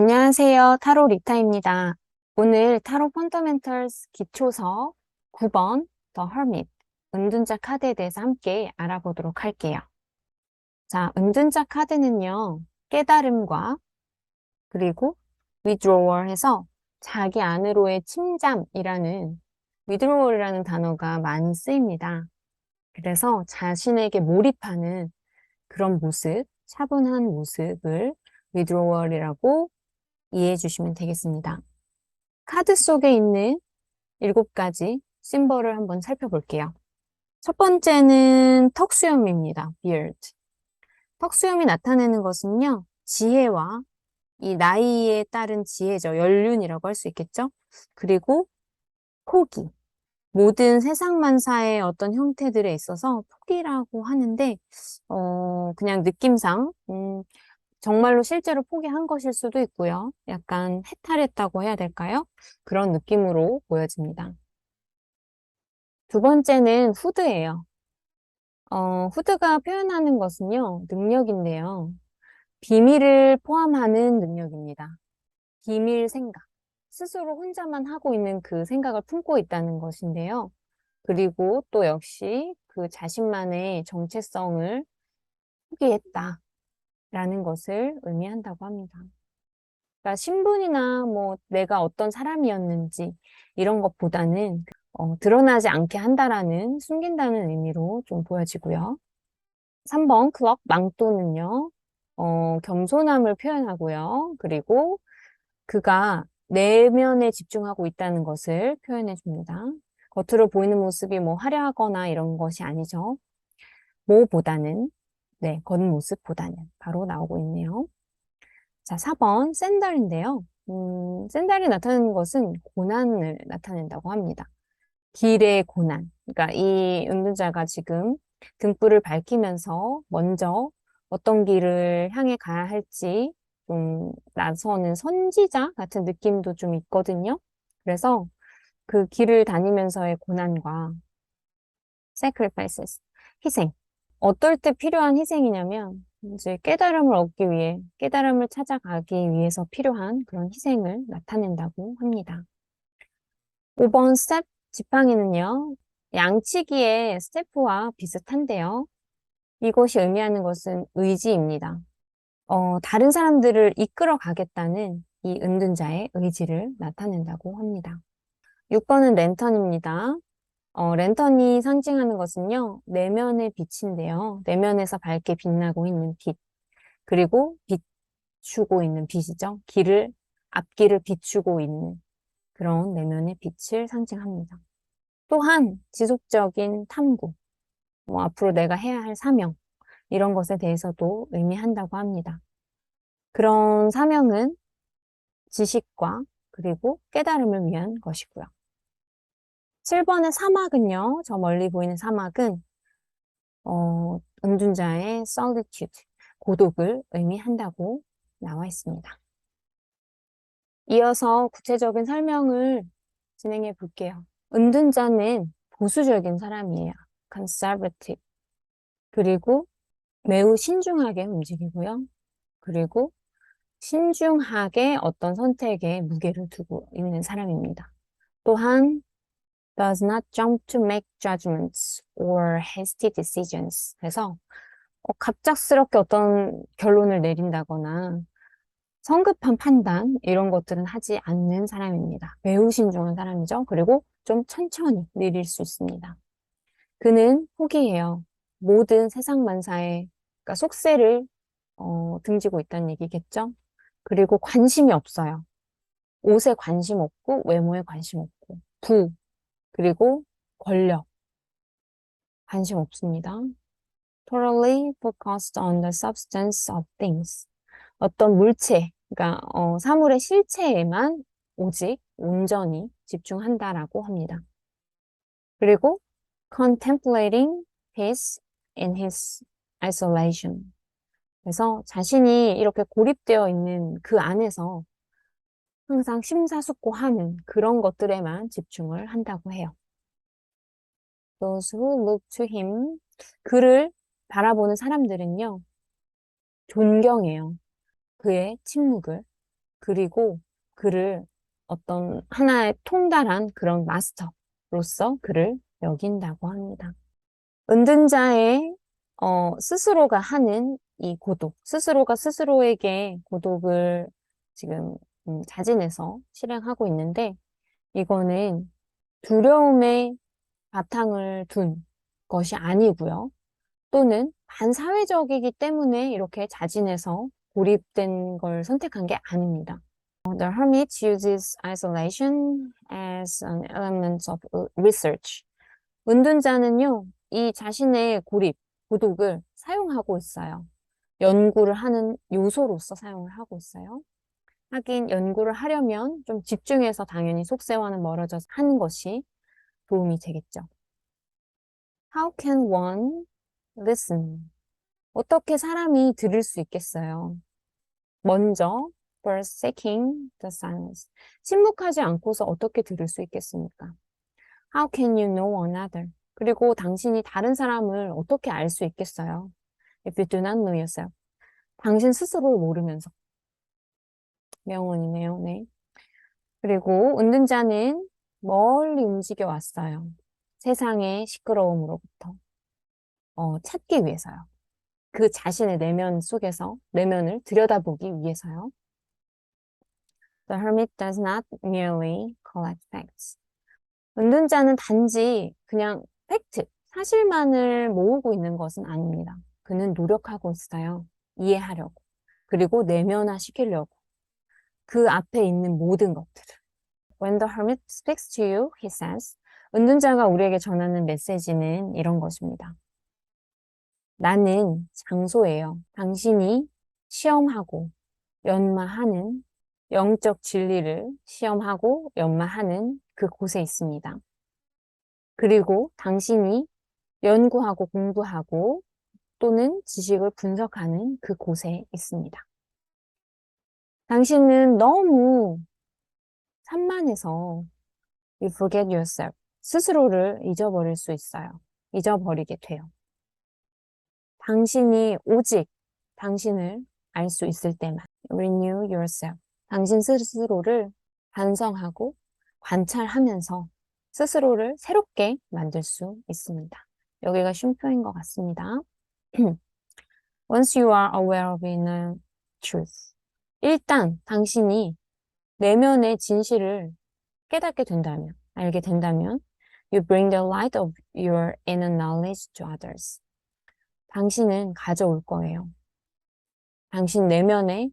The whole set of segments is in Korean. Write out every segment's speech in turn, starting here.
안녕하세요. 타로 리타입니다. 오늘 타로 펀더멘털스 기초서 9번 The Hermit 은둔자 카드에 대해서 함께 알아보도록 할게요. 자, 은둔자 카드는요. 깨달음과 그리고 withdrawal 해서 자기 안으로의 침잠이라는 withdrawal이라는 단어가 많이 쓰입니다. 그래서 자신에게 몰입하는 그런 모습, 차분한 모습을 withdrawal이라고 이해해 주시면 되겠습니다. 카드 속에 있는 일곱 가지 심벌을 한번 살펴볼게요. 첫 번째는 턱수염입니다. beard. 턱수염이 나타내는 것은요, 지혜와 이 나이에 따른 지혜죠. 연륜이라고 할 수 있겠죠? 그리고 포기. 모든 세상만사의 어떤 형태들에 있어서 포기라고 하는데, 어, 그냥 느낌상, 음, 정말로 실제로 포기한 것일 수도 있고요. 약간 해탈했다고 해야 될까요? 그런 느낌으로 보여집니다. 두 번째는 후드예요. 어, 후드가 표현하는 것은요, 능력인데요. 비밀을 포함하는 능력입니다. 비밀 생각. 스스로 혼자만 하고 있는 그 생각을 품고 있다는 것인데요. 그리고 또 역시 그 자신만의 정체성을 포기했다. 라는 것을 의미한다고 합니다. 그러니까 신분이나 뭐 내가 어떤 사람이었는지 이런 것보다는 어, 드러나지 않게 한다라는 숨긴다는 의미로 좀 보여지고요. 3번 클럭 망토는요. 어, 겸손함을 표현하고요. 그리고 그가 내면에 집중하고 있다는 것을 표현해 줍니다. 겉으로 보이는 모습이 뭐 화려하거나 이런 것이 아니죠. 뭐보다는 네, 겉모습보다는 바로 나오고 있네요. 자, 4번 샌달인데요. 음, 샌달이 나타내는 것은 고난을 나타낸다고 합니다. 길의 고난. 그러니까 이 운전자가 지금 등불을 밝히면서 먼저 어떤 길을 향해 가야 할지 좀 나서는 선지자 같은 느낌도 좀 있거든요. 그래서 그 길을 다니면서의 고난과 sacrifices, 희생, 어떨 때 필요한 희생이냐면 이제 깨달음을 얻기 위해 깨달음을 찾아가기 위해서 필요한 그런 희생을 나타낸다고 합니다. 5번 스텝 지팡이는요. 양치기의 스태프와 비슷한데요. 이것이 의미하는 것은 의지입니다. 어, 다른 사람들을 이끌어 가겠다는 이 은둔자의 의지를 나타낸다고 합니다. 6번은 랜턴입니다. 어, 랜턴이 상징하는 것은요, 내면의 빛인데요. 내면에서 밝게 빛나고 있는 빛. 그리고 비추고 있는 빛이죠. 길을, 앞길을 비추고 있는 그런 내면의 빛을 상징합니다. 또한 지속적인 탐구, 뭐 앞으로 내가 해야 할 사명, 이런 것에 대해서도 의미한다고 합니다. 그런 사명은 지식과 그리고 깨달음을 위한 것이고요. 7번의 사막은요, 저 멀리 보이는 사막은, 어, 은둔자의 solitude, 고독을 의미한다고 나와 있습니다. 이어서 구체적인 설명을 진행해 볼게요. 은둔자는 보수적인 사람이에요. conservative. 그리고 매우 신중하게 움직이고요. 그리고 신중하게 어떤 선택에 무게를 두고 있는 사람입니다. 또한 does not jump to make judgments or hasty decisions. 그래서 어, 갑작스럽게 어떤 결론을 내린다거나 성급한 판단 이런 것들은 하지 않는 사람입니다. 매우 신중한 사람이죠. 그리고 좀 천천히 내릴 수 있습니다. 그는 포기해요. 모든 세상 만사에 그러니까 속세를 어, 등지고 있다는 얘기겠죠. 그리고 관심이 없어요. 옷에 관심 없고 외모에 관심 없고 부 그리고 권력 관심 없습니다. Totally focused on the substance of things. 어떤 물체, 그러니까 어, 사물의 실체에만 오직 온전히 집중한다라고 합니다. 그리고 contemplating peace in his isolation. 그래서 자신이 이렇게 고립되어 있는 그 안에서 항상 심사숙고하는 그런 것들에만 집중을 한다고 해요. Those who look to him, 그를 바라보는 사람들은요, 존경해요. 그의 침묵을. 그리고 그를 어떤 하나의 통달한 그런 마스터로서 그를 여긴다고 합니다. 은둔자의 어, 스스로가 하는 이 고독, 스스로가 스스로에게 고독을 지금 음, 자진해서 실행하고 있는데 이거는 두려움의 바탕을 둔 것이 아니고요. 또는 반사회적이기 때문에 이렇게 자진해서 고립된 걸 선택한 게 아닙니다. The hermit uses isolation as an element of research. 은둔자는요, 이 자신의 고립, 고독을 사용하고 있어요. 연구를 하는 요소로서 사용을 하고 있어요. 하긴 연구를 하려면 좀 집중해서 당연히 속세와는 멀어져서 하는 것이 도움이 되겠죠. How can one listen? 어떻게 사람이 들을 수 있겠어요? 먼저, forsaking the silence. 침묵하지 않고서 어떻게 들을 수 있겠습니까? How can you know another? 그리고 당신이 다른 사람을 어떻게 알 수 있겠어요? If you do not know yourself. 당신 스스로를 모르면서. 명언이네요, 네. 그리고 은둔자는 멀리 움직여 왔어요. 세상의 시끄러움으로부터. 어, 찾기 위해서요. 그 자신의 내면 속에서, 내면을 들여다보기 위해서요. The hermit does not merely collect facts. 은둔자는 단지 그냥 팩트, 사실만을 모으고 있는 것은 아닙니다. 그는 노력하고 있어요. 이해하려고. 그리고 내면화 시키려고. 그 앞에 있는 모든 것들을. When the hermit speaks to you, he says, 은둔자가 우리에게 전하는 메시지는 이런 것입니다. 나는 장소예요. 당신이 시험하고 연마하는 영적 진리를 시험하고 연마하는 그 곳에 있습니다. 그리고 당신이 연구하고 공부하고 또는 지식을 분석하는 그 곳에 있습니다. 당신은 너무 산만해서 you forget yourself. 스스로를 잊어버릴 수 있어요. 잊어버리게 돼요. 당신이 오직 당신을 알 수 있을 때만 renew yourself. 당신 스스로를 반성하고 관찰하면서 스스로를 새롭게 만들 수 있습니다. 여기가 쉼표인 것 같습니다. Once you are aware of inner truth. 일단 당신이 내면의 진실을 깨닫게 된다면, 알게 된다면, you bring the light of your inner knowledge to others. 당신은 가져올 거예요. 당신 내면의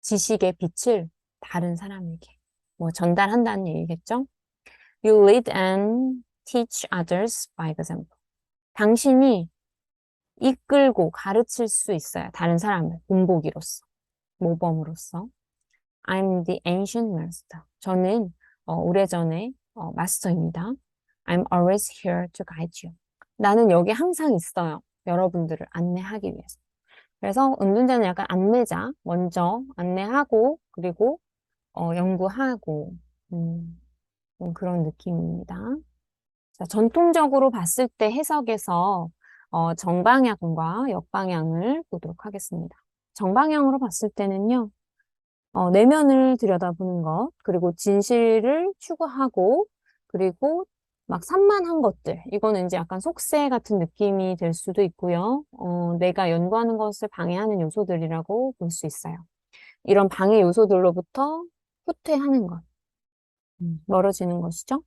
지식의 빛을 다른 사람에게 뭐 전달한다는 얘기겠죠? You lead and teach others by example. 당신이 이끌고 가르칠 수 있어요. 다른 사람을 본보기로서, 모범으로서. I'm the ancient master. 저는 어, 오래전에 어, 마스터입니다. I'm always here to guide you. 나는 여기 항상 있어요. 여러분들을 안내하기 위해서. 그래서 은둔자는 약간 안내자, 먼저 안내하고, 그리고 어, 연구하고, 음, 그런 느낌입니다. 자, 전통적으로 봤을 때 해석에서 어, 정방향과 역방향을 보도록 하겠습니다. 정방향으로 봤을 때는요, 어, 내면을 들여다보는 것, 그리고 진실을 추구하고, 그리고 막 산만한 것들, 이거는 이제 약간 속세 같은 느낌이 될 수도 있고요. 어, 내가 연구하는 것을 방해하는 요소들이라고 볼 수 있어요. 이런 방해 요소들로부터 후퇴하는 것, 음, 멀어지는 것이죠.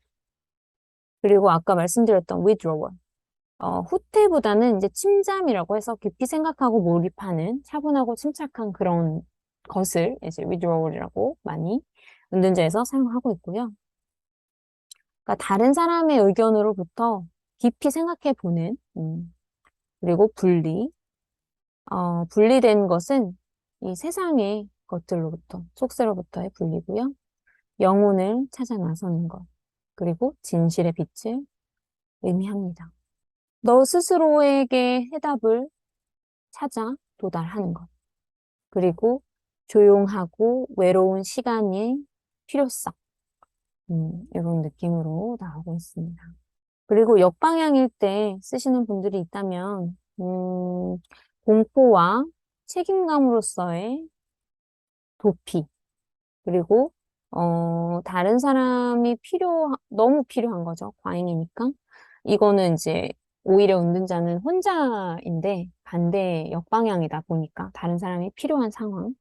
그리고 아까 말씀드렸던 withdrawal. 어, 후퇴보다는 이제 침잠이라고 해서 깊이 생각하고 몰입하는 차분하고 침착한 그런 것을 이제 withdrawal이라고 많이 은둔자에서 사용하고 있고요. 그러니까 다른 사람의 의견으로부터 깊이 생각해 보는, 음, 그리고 분리. 어, 분리된 것은 이 세상의 것들로부터, 속세로부터의 분리고요. 영혼을 찾아 나서는 것, 그리고 진실의 빛을 의미합니다. 너 스스로에게 해답을 찾아 도달하는 것, 그리고 조용하고 외로운 시간의 필요성, 음, 이런 느낌으로 나오고 있습니다. 그리고 역방향일 때 쓰시는 분들이 있다면, 음, 공포와 책임감으로서의 도피, 그리고 어, 다른 사람이 필요, 너무 필요한 거죠. 과잉이니까. 이거는 이제 오히려 은둔자는 혼자인데 반대 역방향이다 보니까 다른 사람이 필요한 상황.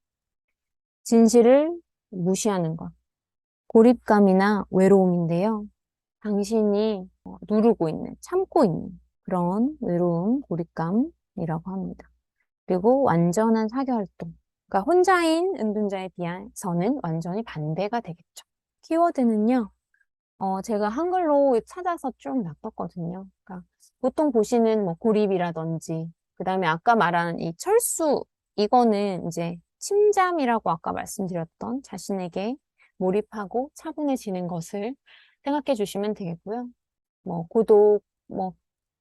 진실을 무시하는 것. 고립감이나 외로움인데요. 당신이 어, 누르고 있는, 참고 있는 그런 외로움, 고립감이라고 합니다. 그리고 완전한 사교활동. 그러니까 혼자인 은둔자에 비해서는 완전히 반대가 되겠죠. 키워드는요, 어, 제가 한글로 찾아서 쭉 놔뒀거든요. 그러니까 보통 보시는 뭐 고립이라든지, 그 다음에 아까 말한 이 철수, 이거는 이제 침잠이라고 아까 말씀드렸던 자신에게 몰입하고 차분해지는 것을 생각해 주시면 되겠고요. 뭐 고독, 뭐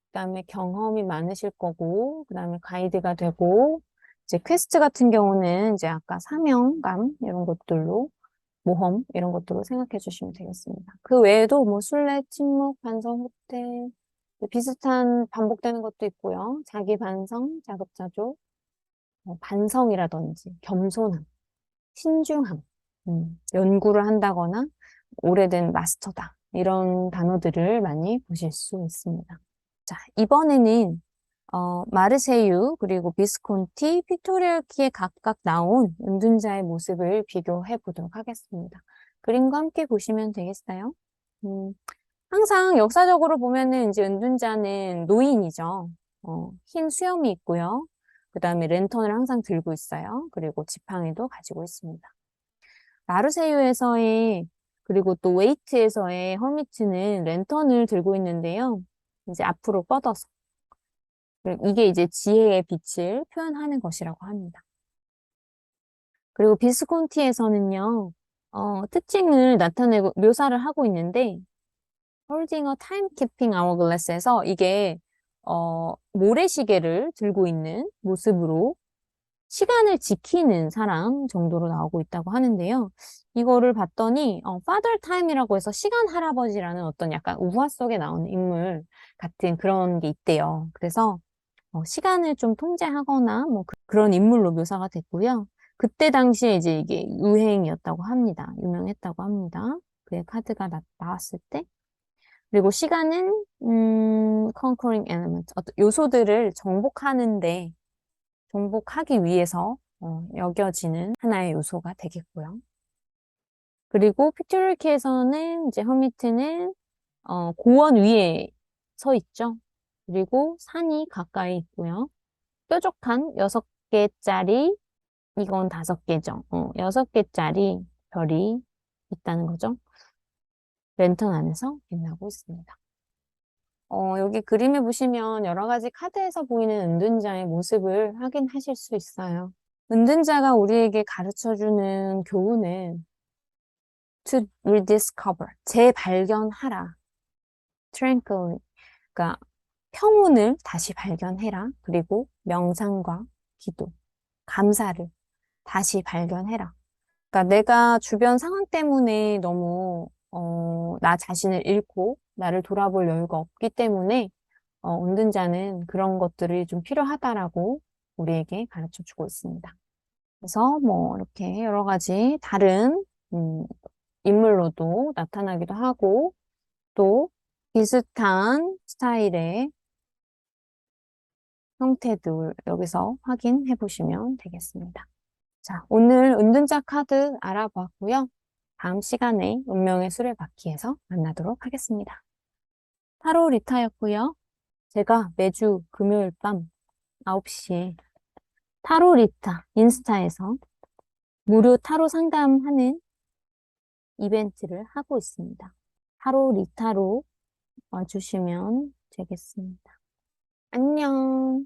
그다음에 경험이 많으실 거고, 그다음에 가이드가 되고, 이제 퀘스트 같은 경우는 이제 아까 사명감 이런 것들로 모험 이런 것들로 생각해 주시면 되겠습니다. 그 외에도 뭐 순례, 침묵, 반성, 호태 비슷한 반복되는 것도 있고요. 자기 반성, 자급자족, 뭐 반성이라든지 겸손함, 신중함, 음, 연구를 한다거나 오래된 마스터다 이런 단어들을 많이 보실 수 있습니다. 자, 이번에는 어, 마르세유 그리고 비스콘티, 픽토리얼 키에 각각 나온 은둔자의 모습을 비교해 보도록 하겠습니다. 그림과 함께 보시면 되겠어요? 음, 항상 역사적으로 보면은 이제 은둔자는 노인이죠. 어, 흰 수염이 있고요. 그 다음에 랜턴을 항상 들고 있어요. 그리고 지팡이도 가지고 있습니다. 마르세유에서의 그리고 또 웨이트에서의 허미트는 랜턴을 들고 있는데요. 이제 앞으로 뻗어서 이게 이제 지혜의 빛을 표현하는 것이라고 합니다. 그리고 비스콘티에서는요, 어, 특징을 나타내고 묘사를 하고 있는데 holding a timekeeping hourglass에서 이게 어, 모래시계를 들고 있는 모습으로 시간을 지키는 사람 정도로 나오고 있다고 하는데요. 이거를 봤더니 어, father time이라고 해서 시간 할아버지라는 어떤 약간 우화 속에 나오는 인물 같은 그런 게 있대요. 그래서 어, 시간을 좀 통제하거나 뭐 그, 런 인물로 묘사가 됐고요. 그때 당시에 이제 이게 유행이었다고 합니다. 유명했다고 합니다. 그의 카드가 나, 나왔을 때. 그리고 시간은 음, conquering element, 어떤 요소들을 정복하는데 정복하기 위해서 어, 여겨지는 하나의 요소가 되겠고요. 그리고 픽토리키에서는 이제 허미트는 어, 고원 위에 서 있죠. 그리고 산이 가까이 있고요. 뾰족한 여섯 개짜리 이건 다섯 개죠. 어, 여섯 개짜리 별이 있다는 거죠. 랜턴 안에서 빛나고 있습니다. 어, 여기 그림에 보시면 여러 가지 카드에서 보이는 은둔자의 모습을 확인하실 수 있어요. 은둔자가 우리에게 가르쳐주는 교훈은 to rediscover, 재발견하라. tranquilly, 그러니까 평온을 다시 발견해라. 그리고 명상과 기도, 감사를 다시 발견해라. 그러니까 내가 주변 상황 때문에 너무 어, 나 자신을 잃고 나를 돌아볼 여유가 없기 때문에 어, 은둔자는 그런 것들이 좀 필요하다라고 우리에게 가르쳐 주고 있습니다. 그래서 뭐 이렇게 여러 가지 다른 음, 인물로도 나타나기도 하고 또 비슷한 스타일의 형태들 여기서 확인해 보시면 되겠습니다. 자, 오늘 은둔자 카드 알아봤고요. 다음 시간에 운명의 수레바퀴에서 만나도록 하겠습니다. 타로 리타였고요. 제가 매주 금요일 밤 9시에 타로 리타 인스타에서 무료 타로 상담하는 이벤트를 하고 있습니다. 타로 리타로 와주시면 되겠습니다. 안녕.